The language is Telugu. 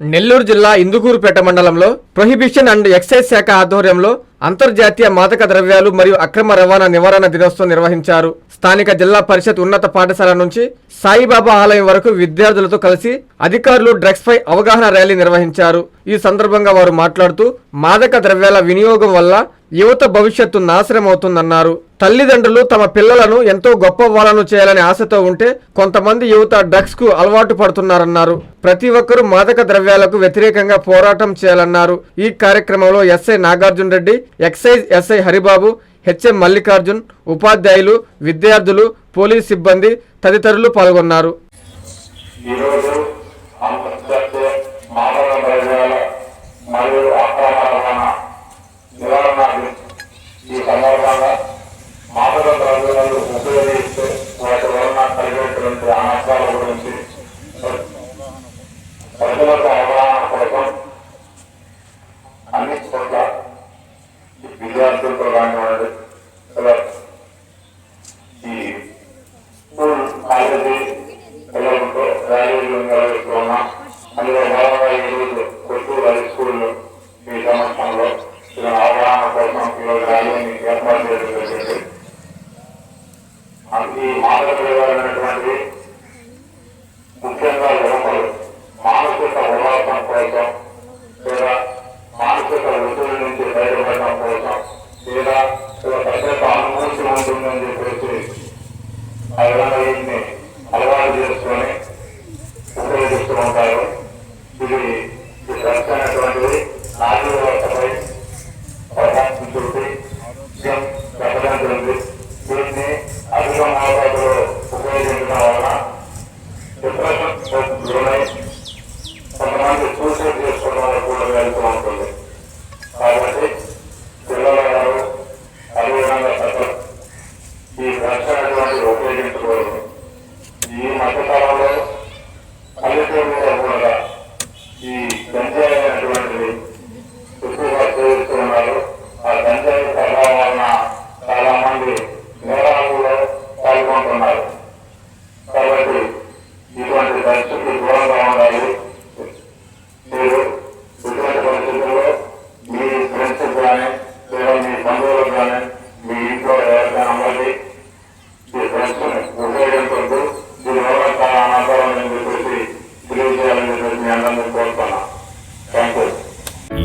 నెల్లూరు జిల్లా ఇందుకూరుపేట మండలంలో ప్రొహిబిషన్ అండ్ ఎక్సైజ్ శాఖ ఆధ్వర్యంలో అంతర్జాతీయ మాదక ద్రవ్యాలు మరియు అక్రమ రవాణా నివారణ దినోత్సవం నిర్వహించారు. స్థానిక జిల్లా పరిషత్ ఉన్నత పాఠశాల నుంచి సాయిబాబా ఆలయం వరకు విద్యార్థులతో కలిసి అధికారులు డ్రగ్స్ పై అవగాహన ర్యాలీ నిర్వహించారు. ఈ సందర్భంగా వారు మాట్లాడుతూ మాదక ద్రవ్యాల వినియోగం వల్ల యువత భవిష్యత్తు నాశనం అవుతుందన్నారు తల్లిదండ్రులు తమ పిల్లలను ఎంతో గొప్ప వాళ్ళను చేయాలనే ఆశతో ఉంటే కొంతమంది యువత డ్రగ్స్కు అలవాటు పడుతున్నారన్నారు. ప్రతి ఒక్కరూ మాదక ద్రవ్యాలకు వ్యతిరేకంగా పోరాటం చేయాలన్నారు. ఈ కార్యక్రమంలో SI Nagarjuna Reddy excise SI Haribabu HM Mallikarjun ఉపాధ్యాయులు విద్యార్థులు పోలీస్ సిబ్బంది తదితరులు పాల్గొన్నారు. మాదక ఉపయోగిస్తూ వాటి వలన కలిగేటువంటి అనర్థాల గురించి ప్రజలకు అవగాహన కోసం అన్ని చోట్ల విద్యార్థులతో కానివ్వండి ఇలా ఈ స్కూల్ కాలేజీ పిల్లలతో ర్యాలీలు అందులో భాగంగా కొత్తూరు హై స్కూల్ ఈ సంవత్సరంలో అవగాహన కోసం ఈరోజు ర్యాలీని ఏర్పాటు చేయడం జరిగింది. అది ఈ మాదక ద్రవ్యాలైనటువంటి ముఖ్యంగా యువకులు మానసిక ఉల్లాసం కోసం లేదా మానసిక వృత్తుల నుంచి బయటపడటం కోసం లేదా ఒక ప్రత్యేక అనుభూతి ఉంటుందని